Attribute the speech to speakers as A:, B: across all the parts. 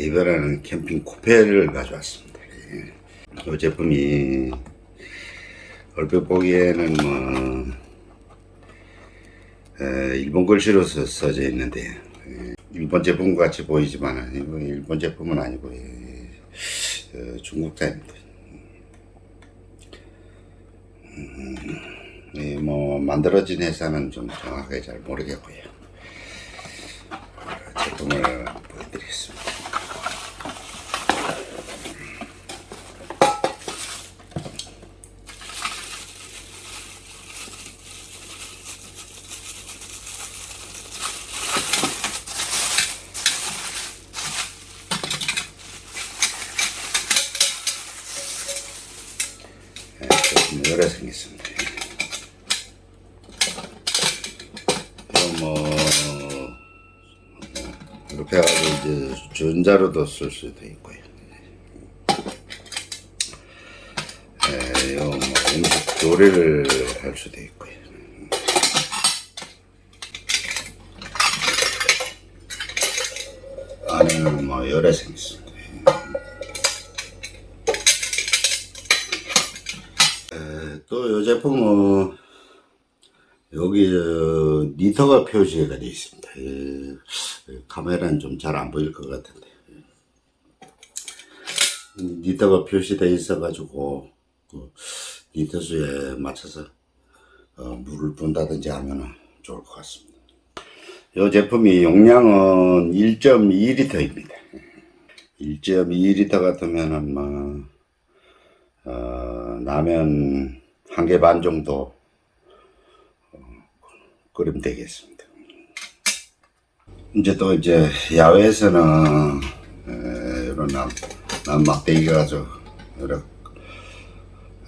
A: 예, 이번에는 캠핑 쿠페를 가져왔습니다. 예. 이 제품이 얼핏 보기에는 뭐 에, 일본 글씨로 써, 써져 있는데 예, 일본 제품 같이 보이지만 일본 제품은 아니고 예, 어, 중국자입니다. 음, 예, 뭐 만들어진 회사는 좀 정확하게 잘 모르겠고요. 제품을 보여드리겠습니다. 예, 조금 여러 생겼습니다. 이거 뭐 이렇게 해가지고 이제 전자로도 쓸 수도 있고요. 예, 이거 뭐 음식 조리를 할 수도 있고요. 안에는 뭐 여러 생겼습니다. 또 이 제품은 여기 어, 리터가 표시가 되어 있습니다. 예, 카메라는 좀 잘 안 보일 것 같은데 음, 리터가 표시되어 있어가지고 그 리터 수에 맞춰서 어, 물을 붓다든지 하면 좋을 것 같습니다. 이 제품이 용량은 1.2리터입니다. 1.2리터 같으면은 뭐 어, 라면 한 개 반 정도 어, 끓이면 되겠습니다. 이제 또 이제 야외에서는 에, 이런 남, 남막대기가 가지고 이렇게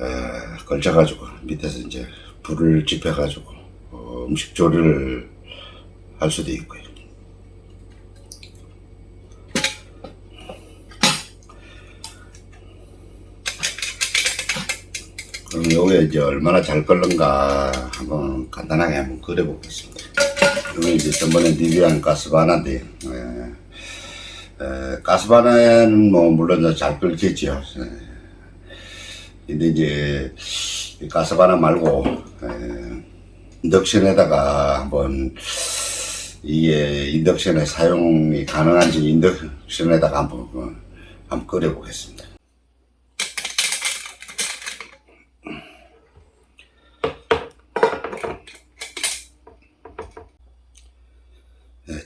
A: 에, 걸쳐 가지고 밑에서 이제 불을 지펴 가지고 어, 음식 조리를 할 수도 있고요. 요게 이제 얼마나 잘 끓는가 한번 간단하게 한번 그려 보겠습니다. 이게 이제 전번에 리뷰한 가스바나인데, 예. 에, 가스바나는 뭐 물론 잘 끓겠지요. 예. 근데 이제 이 가스바나 말고 에, 인덕션에다가 한번 이게 인덕션에 사용이 가능한지 인덕션에다가 한번 어, 한번 끓여 보겠습니다.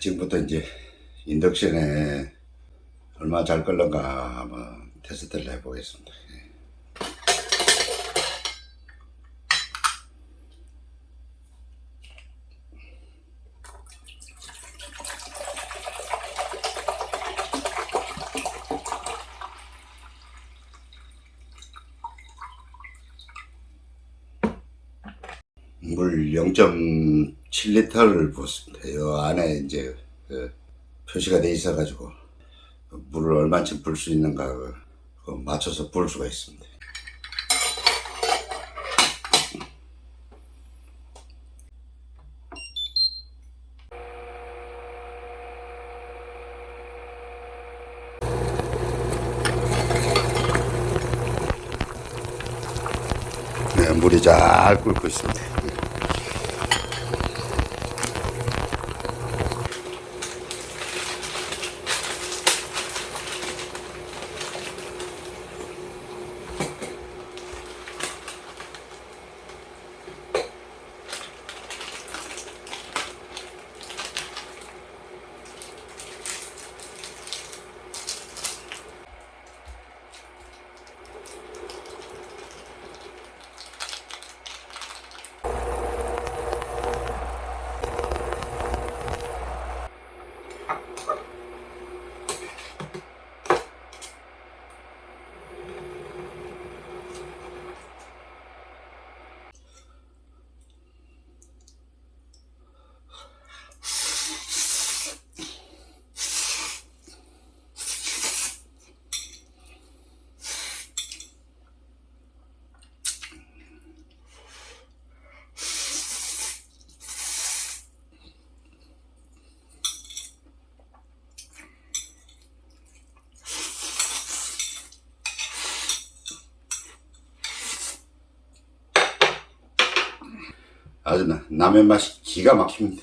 A: 지금부터 이제 인덕션에 얼마 잘 끓는가 한번 테스트를 해보겠습니다. 예. 물 7리터를 부었습니다. 요 안에 이제 그 표시가 돼 있어가지고 물을 얼마큼 불 수 있는가 맞춰서 불 수가 있습니다. 네, 물이 잘 끓고 있습니다. 아주 나- 라면 맛이 기가 막힙니다.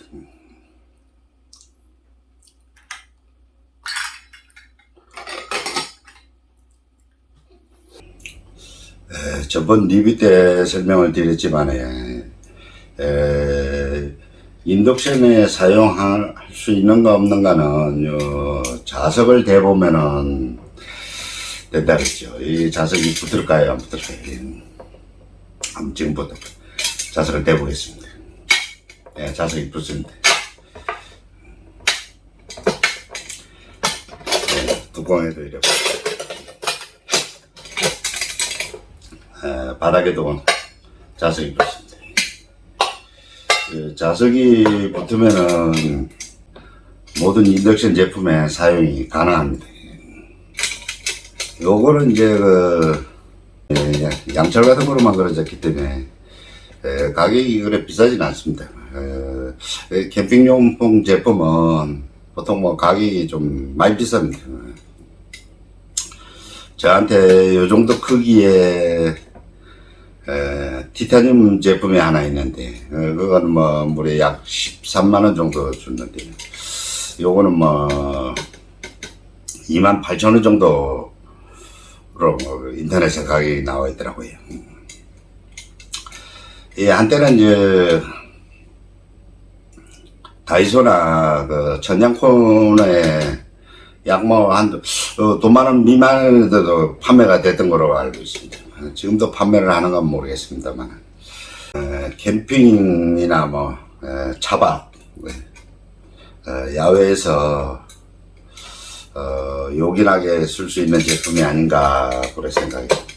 A: 에, 저번 리뷰 때 설명을 드렸지만, 에, 인덕션에 사용할 수 있는가 없는가는, 요, 자석을 대보면은 된다 그랬죠. 이 자석이 붙을까요? 안 붙을까요? 지금부터 자석을 대보겠습니다. 네, 자석이 붙습니다. 네, 뚜껑에도 이렇게. 에, 바닥에도 자석이 붙습니다. 그 자석이 붙으면은 모든 인덕션 제품에 사용이 가능합니다. 요거는 이제 그 예, 양철 같은 거로 만들어졌기 때문에 에, 가격이 그래 비싸진 않습니다. 어, 에, 캠핑용품 제품은 보통 뭐 가격이 좀 많이 비쌉니다. 저한테 요 정도 크기의 에, 티타늄 제품이 하나 있는데 어, 그건 뭐 무려 약 13만 원 정도 줬는데 요거는 뭐 2만 8천 원 정도로 뭐 인터넷에 가격이 나와 있더라고요. 예, 한때는 이제 다이소나 그 천장콘에 약뭐 한 어, 돈만 원 미만에도 판매가 됐던 걸로 알고 있습니다. 어, 지금도 판매를 하는 건 모르겠습니다만 어, 캠핑이나 뭐 어, 차박 어, 야외에서 어, 요긴하게 쓸 수 있는 제품이 아닌가 그런 생각이 듭니다.